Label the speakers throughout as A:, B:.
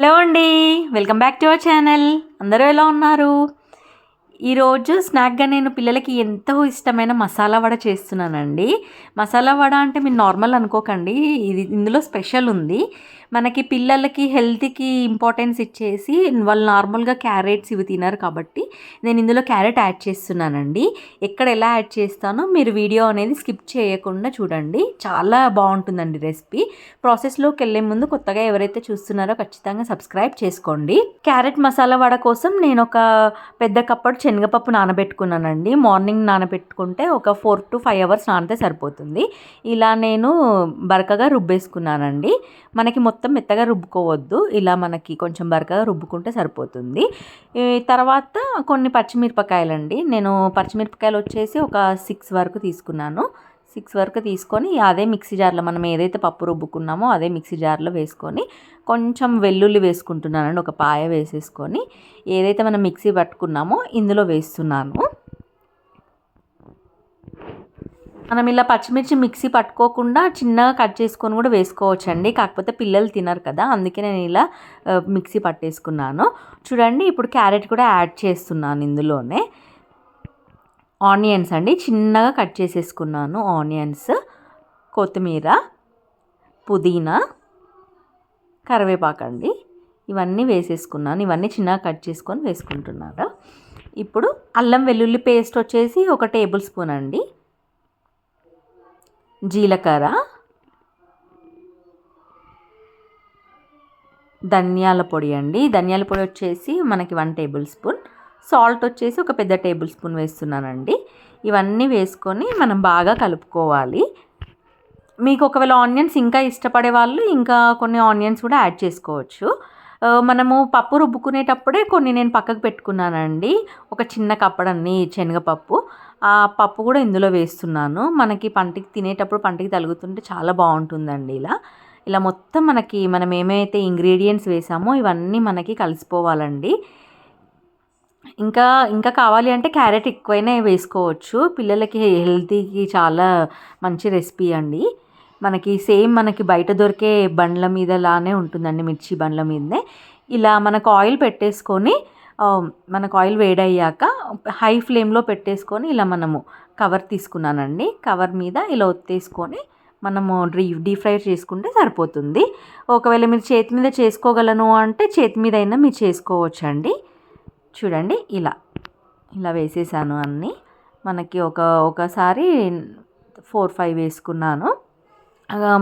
A: Hello అండి. Welcome back to our channel అందరూ ఎలా ఉన్నారు? ఈరోజు స్నాక్గా నేను పిల్లలకి ఎంతో ఇష్టమైన మసాలా వడ చేస్తున్నానండి. మసాలా వడ అంటే మీరు నార్మల్ అనుకోకండి. ఇది ఇందులో స్పెషల్ ఉంది. మనకి పిల్లలకి హెల్త్కి ఇంపార్టెన్స్ ఇచ్చేసి వాళ్ళు నార్మల్గా క్యారెట్స్ ఇవి తినరు కాబట్టి నేను ఇందులో క్యారెట్ యాడ్ చేస్తున్నానండి. ఎక్కడ ఎలా యాడ్ చేస్తానో మీరు వీడియో అనేది స్కిప్ చేయకుండా చూడండి. చాలా బాగుంటుందండి రెసిపీ. ప్రాసెస్లోకి వెళ్ళే ముందు కొత్తగా ఎవరైతే చూస్తున్నారో ఖచ్చితంగా సబ్స్క్రైబ్ చేసుకోండి. క్యారెట్ మసాలా వడ కోసం నేను ఒక పెద్ద కప్పడు శనగపప్పు నానబెట్టుకున్నానండి. మార్నింగ్ నానబెట్టుకుంటే ఒక ఫోర్ టు ఫైవ్ అవర్స్ నానితే సరిపోతుంది. ఇలా నేను బరకగా రుబ్బేసుకున్నానండి. మనకి మొత్తం మొత్తం మెత్తగా రుబ్బుకోవద్దు. ఇలా మనకి కొంచెం బరకగా రుబ్బుకుంటే సరిపోతుంది. తర్వాత కొన్ని పచ్చిమిరపకాయలండి. నేను పచ్చిమిరపకాయలు వచ్చేసి ఒక సిక్స్ వరకు తీసుకున్నాను. సిక్స్ వరకు తీసుకొని అదే మిక్సీ జార్లో మనం ఏదైతే పప్పు రుబ్బుకున్నామో అదే మిక్సీ జార్లో వేసుకొని కొంచెం వెల్లుల్లి వేసుకుంటున్నానండి. ఒక పాయ వేసేసుకొని ఏదైతే మనం మిక్సీ పట్టుకున్నామో ఇందులో వేస్తున్నాను. మనం ఇలా పచ్చిమిర్చి మిక్సీ పట్టుకోకుండా చిన్నగా కట్ చేసుకొని కూడా వేసుకోవచ్చండి. కాకపోతే పిల్లలు తినరు కదా అందుకే నేను ఇలా మిక్సీ పట్టేసుకున్నాను. చూడండి ఇప్పుడు క్యారెట్ కూడా యాడ్ చేస్తున్నాను ఇందులోనే. ఆనియన్స్ అండి చిన్నగా కట్ చేసేసుకున్నాను ఆనియన్స్. కొత్తిమీర పుదీనా కరివేపాకు అండి. ఇవన్నీ వేసేసుకున్నాను ఇవన్నీ చిన్నగా కట్ చేసుకొని వేసుకుంటున్నాను. ఇప్పుడు అల్లం వెల్లుల్లి పేస్ట్ వచ్చేసి ఒక టేబుల్ స్పూన్ అండి. జీలకర్ర ధనియాల పొడి అండి. ధనియాల పొడి వచ్చేసి మనకి వన్ టేబుల్ స్పూన్ సాల్ట్ వచ్చేసి ఒక పెద్ద టేబుల్ స్పూన్ వేస్తున్నానండి. ఇవన్నీ వేసుకొని మనం బాగా కలుపుకోవాలి. మీకు ఒకవేళ ఆనియన్స్ ఇంకా ఇష్టపడే వాళ్ళు ఇంకా కొన్ని ఆనియన్స్ కూడా యాడ్ చేసుకోవచ్చు. మనము పప్పు రుబ్బుకునేటప్పుడే కొన్ని నేను పక్కకు పెట్టుకున్నానండి. ఒక చిన్న కప్పడన్ని శనగపప్పు. ఆ పప్పు కూడా ఇందులో వేస్తున్నాను. మనకి పంటికి తినేటప్పుడు పంటికి తలుగుతుంటే చాలా బాగుంటుందండి ఇలా. ఇలా మొత్తం మనకి మనం ఏమైతే ఇంగ్రీడియంట్స్ వేసామో ఇవన్నీ మనకి కలిసిపోవాలండి. ఇంకా ఇంకా కావాలి అంటే క్యారెట్ ఎక్కువైనా వేసుకోవచ్చు. పిల్లలకి హెల్తీకి చాలా మంచి రెసిపీ అండి. మనకి సేమ్ మనకి బయట దొరికే బండ్ల మీదలానే ఉంటుందండి మిర్చి బండ్ల మీదనే. ఇలా మనకు ఆయిల్ పెట్టేసుకొని మనకు ఆయిల్ వేడయ్యాక హై ఫ్లేమ్లో పెట్టేసుకొని ఇలా మనము కవర్ తీసుకున్నానండి. కవర్ మీద ఇలా ఒత్తేసుకొని మనము డీ డీప్ ఫ్రై చేసుకుంటే సరిపోతుంది. ఒకవేళ మీరు చేతి మీద చేసుకోగలను అంటే చేతి మీద అయినా మీరు చేసుకోవచ్చండి. చూడండి ఇలా ఇలా వేసేసాను అన్నీ. మనకి ఒక ఒకసారి ఫోర్ ఫైవ్ వేసుకున్నాను.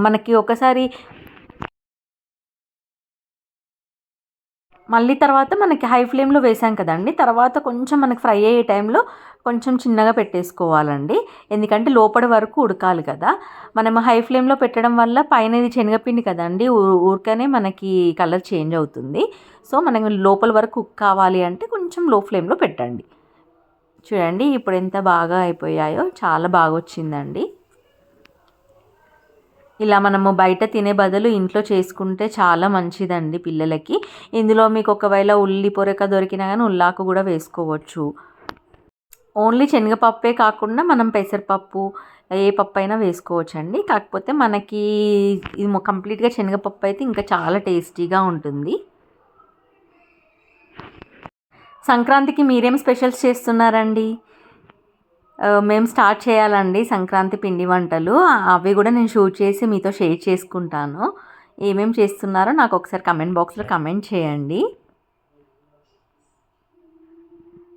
A: మనకి ఒకసారి మళ్ళీ తర్వాత మనకి హై ఫ్లేమ్లో వేసాం కదండి. తర్వాత కొంచెం మనకి ఫ్రై అయ్యే టైంలో కొంచెం చిన్నగా పెట్టేసుకోవాలండి. ఎందుకంటే లోపడి వరకు ఉడకాలి కదా. మనం హై ఫ్లేమ్లో పెట్టడం వల్ల పైన ఇది శనగపిండి కదండి. ఊరికనే మనకి కలర్ చేంజ్ అవుతుంది. సో మనకి లోపల వరకు కుక్ కావాలి అంటే కొంచెం లో ఫ్లేమ్లో పెట్టండి. చూడండి ఇప్పుడు ఎంత బాగా అయిపోయాయో. చాలా బాగా వచ్చిందండి. ఇలా మనము బయట తినే బదులు ఇంట్లో చేసుకుంటే చాలా మంచిదండి పిల్లలకి. ఇందులో మీకు ఒకవేళ ఉల్లి పొరక దొరికినా కానీ ఉల్లాకు కూడా వేసుకోవచ్చు. ఓన్లీ శనగపప్పే కాకుండా మనం పెసరపప్పు ఏ పప్పు అయినా వేసుకోవచ్చు అండి కాకపోతే మనకి ఇది కంప్లీట్గా శనగపప్పు అయితే ఇంకా చాలా టేస్టీగా ఉంటుంది. సంక్రాంతికి మీరేం స్పెషల్స్ చేస్తున్నారండి? మేము స్టార్ట్ చేయాలండి సంక్రాంతి పిండి వంటలు. అవి కూడా నేను షూట్ చేసి మీతో షేర్ చేసుకుంటాను. ఏమేమి చేస్తున్నారో నాకు ఒకసారి కమెంట్ బాక్స్లో కమెంట్ చేయండి.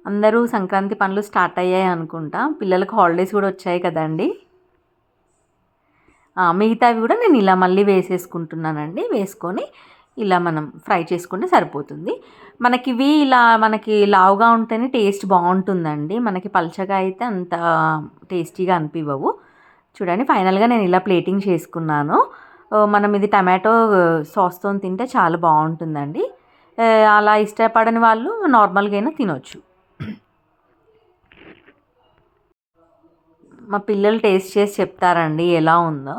A: అందరూ సంక్రాంతి పనులు స్టార్ట్ అయ్యాయి అనుకుంటా. పిల్లలకు హాలిడేస్ కూడా వచ్చాయి కదండి. మిగతావి కూడా నేను ఇలా మళ్ళీ వేసేసుకుంటున్నానండి. వేసుకొని ఇలా మనం ఫ్రై చేసుకుంటే సరిపోతుంది. మనకి ఇవి ఇలా మనకి లావుగా ఉంటేనే టేస్ట్ బాగుంటుందండి. మనకి పల్చగా అయితే అంత టేస్టీగా అనిపివ్వవు. చూడండి ఫైనల్గా నేను ఇలా ప్లేటింగ్ చేసుకున్నాను. మనం ఇది టమాటో సాస్తో తింటే చాలా బాగుంటుందండి. అలా ఇష్టపడని వాళ్ళు నార్మల్గా అయినా తినొచ్చు. మా పిల్లలు టేస్ట్ చేసి చెప్తారండి ఎలా ఉందో.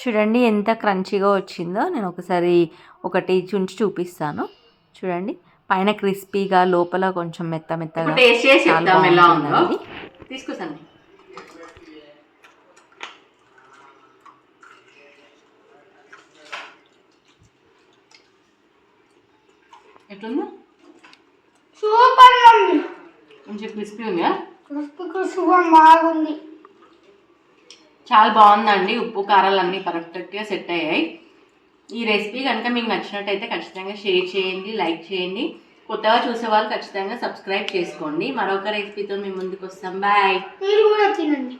A: చూడండి ఎంత క్రంచీగా వచ్చిందో నేను ఒకసారి ఒకటి చుంచి చూపిస్తాను. చూడండి పైన క్రిస్పీగా లోపల కొంచెం మెత్త మెత్తగా
B: టేస్ట్ చేసి
A: చాలా
B: చెప్తాం ఎలా ఉందో.
A: బాగుంటుందండి.
B: తీసుకొస్తాను. ఎట్లుందో?
C: సూపర్ ఉంది.
B: కొంచెం క్రిస్పీ ఉందా?
C: క్రిస్పీ క్రిస్పీగా బాగుంది.
B: చాలా బాగుందండి. ఉప్పు కారాలు అన్నీ పర్ఫెక్ట్గా సెట్ అయ్యాయి. ఈ రెసిపీ కనుక మీకు నచ్చినట్టయితే ఖచ్చితంగా షేర్ చేయండి లైక్ చేయండి. కొత్తగా చూసేవాళ్ళు ఖచ్చితంగా సబ్స్క్రైబ్ చేసుకోండి. మరొక రెసిపీతో మేము ముందుకు వస్తాం. బాయ్.
C: మీరు కూడా తినండి.